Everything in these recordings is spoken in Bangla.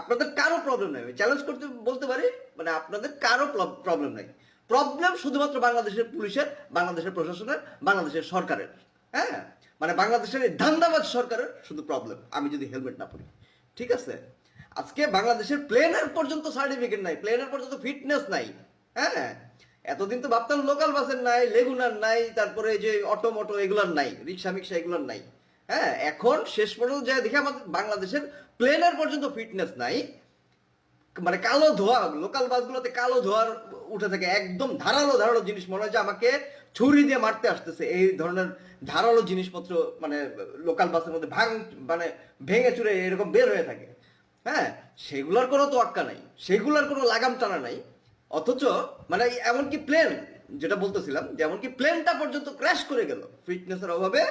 আপনাদের কারও প্রবলেম নাই। চ্যালেঞ্জ করতে, বলতে পারি মানে আপনাদের কারও প্রবলেম নাই। প্রবলেম শুধুমাত্র বাংলাদেশের পুলিশের, বাংলাদেশের প্রশাসনের, বাংলাদেশের সরকারের। হ্যাঁ? মানে বাংলাদেশের এই ধান্দাবাজ সরকারের শুধু প্রবলেম আমি যদি হেলমেট না পরি। ঠিক আছে? আজকে বাংলাদেশের প্লেনের পর্যন্ত সার্টিফিকেট নাই প্লেনের পর্যন্ত ফিটনেস নাই। হ্যাঁ? এতদিন তো ভাবতাম লোকাল বাসের নাই লেগুনার নাই, তারপরে যে অটো মোটো এগুলোর নাই রিক্সা মিক্সা এগুলার নাই। হ্যাঁ এখন শেষ পর্যন্ত যায় দেখি আমাদের বাংলাদেশের প্লেনের পর্যন্ত ফিটনেস নাই। মানে কালো ধোয়া লোকাল বাসগুলোতে কালো ধোয়ার উঠে থাকে একদম ধারালো ধারালো জিনিস মনে হয় যে আমাকে ছুরি দিয়ে মারতে আসতেছে। এই ধরনের ধারালো জিনিসপত্র মানে লোকাল বাসের মধ্যে ভাঙ মানে ভেঙে চুরে এরকম বের হয়ে থাকে। হ্যাঁ সেগুলোর কোনো তোয়াক্কা নাই। সেগুলোর কোনো লাগাম টানা নাই। অথচ মানে এমনকি প্লেন যেটা বলতেছিলাম, যে এমনকি প্লেনটা পর্যন্ত ক্র্যাশ করে গেল। ফিটনেসের অভাবে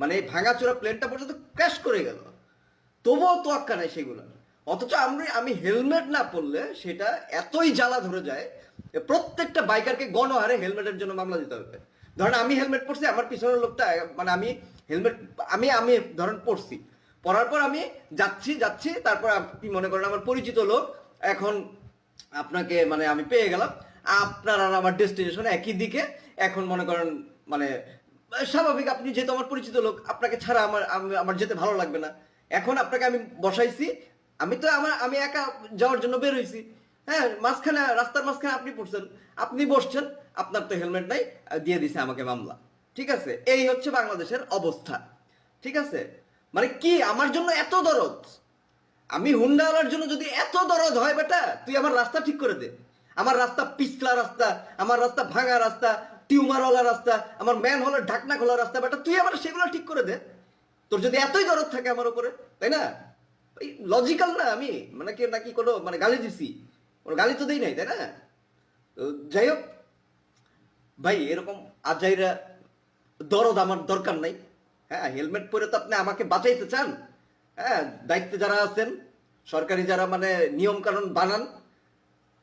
মানে এই ভাঙাচোরা প্লেনটা পর্যন্ত ক্র্যাশ করে গেল। তবুও তোয়াক্কা নাই সেগুলো। অথচ আমি আমি হেলমেট না পরলে সেটা এতই জ্বালা ধরে যায় প্রত্যেকটা বাইকারকে গণহারে হেলমেটের জন্য মামলা দিতে হবে। ধরেন আমি হেলমেট পরছি, আমার পিছনের লোকটা মানে আমি হেলমেট, আমি আমি ধরেন পরছি। পরার পর আমি যাচ্ছি যাচ্ছি, তারপর আপনি মনে করেন আমার পরিচিত লোক, এখন আপনাকে মানে আমি পেয়ে গেলাম। আপনার আর আমার ডেস্টিনেশন একই দিকে। এখন মনে করেন মানে স্বাভাবিক, আপনি যেহেতু আমার পরিচিত লোক, আপনাকে ছাড়া আমার আমার যেতে ভালো লাগবে না। এখন আপনাকে আমি বসাইছি, আমি তো আমার, আমি একা যাওয়ার জন্য বের হয়েছি হ্যাঁ মাঝখানে, রাস্তার মাঝখানে আপনি পড়ছেন। আপনি বসছেন, আপনার তো হেলমেট নাই, দিয়ে দিছে আমাকে মামলা। ঠিক আছে? এই হচ্ছে বাংলাদেশের অবস্থা। ঠিক আছে? মানে কি, আমার জন্য এত দরদ? আমি হুন্ডাওয়ালার জন্য যদি এত দরদ হয় বেটা, তুই আমার রাস্তা ঠিক করে দে। আমার রাস্তা পিছলা রাস্তা, আমার রাস্তা ভাঙা রাস্তা টিউমারওয়ালা রাস্তা, আমার ম্যান হলের ঢাকনা খোলা রাস্তা, বেটা, তুই আমার সেগুলো ঠিক করে দে। তোর যদি এতই দরদ থাকে আমার উপরে, তাই না? লজিক্যাল না আমি মানে কি, নাকি কোনো মানে গালি দিছি। কোনো গালি তো দেই নাই, তাই না? তো যাই হোক, ভাই, এরকম আজাইরা দরদ আমার দরকার নাই। হ্যাঁ হেলমেট পরে তো আপনি আমাকে বাঁচাইতে চান। হ্যাঁ দায়িত্বে যারা আছেন, সরকারি যারা মানে নিয়ম কানুন বানান,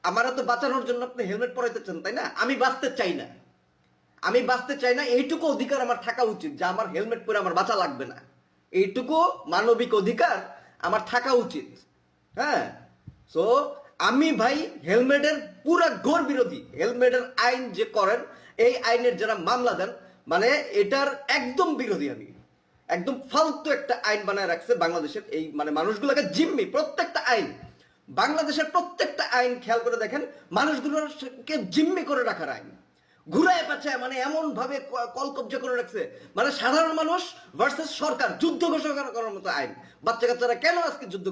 আমারা তো বাঁচানোর জন্য আপনি হেলমেট পরাইতে চান, তাই না? আমি বাঁচতে চাই না। আমি বাঁচতে চাই না, এইটুকু অধিকার আমার থাকা উচিত যে আমার হেলমেট পরে আমার বাঁচা লাগবে না। এইটুকু মানবিক অধিকার আমার থাকা উচিত। হ্যাঁ? সো আমি ভাই হেলমেটের পুরা ঘোর বিরোধী। হেলমেটের আইন যে করেন, এই আইনের যারা মামলা দেন মানে এটার একদম বিরোধী আমি। একদম ফালতু একটা আইন বানায় রাখছে বাংলাদেশের এই মানে মানুষগুলোকে জিম্মি, প্রত্যেকটা আইন। বাংলাদেশের প্রত্যেকটা আইন, খেয়াল করে দেখেন, মানুষগুলোকে জিম্মি করে রাখার আইন। ঘুরায় পাচ্ছে মানে এমন ভাবে কল কবজা করে রাখছে। মানে সাধারণ মানুষ ভার্সেস সরকার, যুদ্ধ ঘোষণা করার মতো আইন। বাচ্চা কাচ্চারা কেন আজকে যুদ্ধ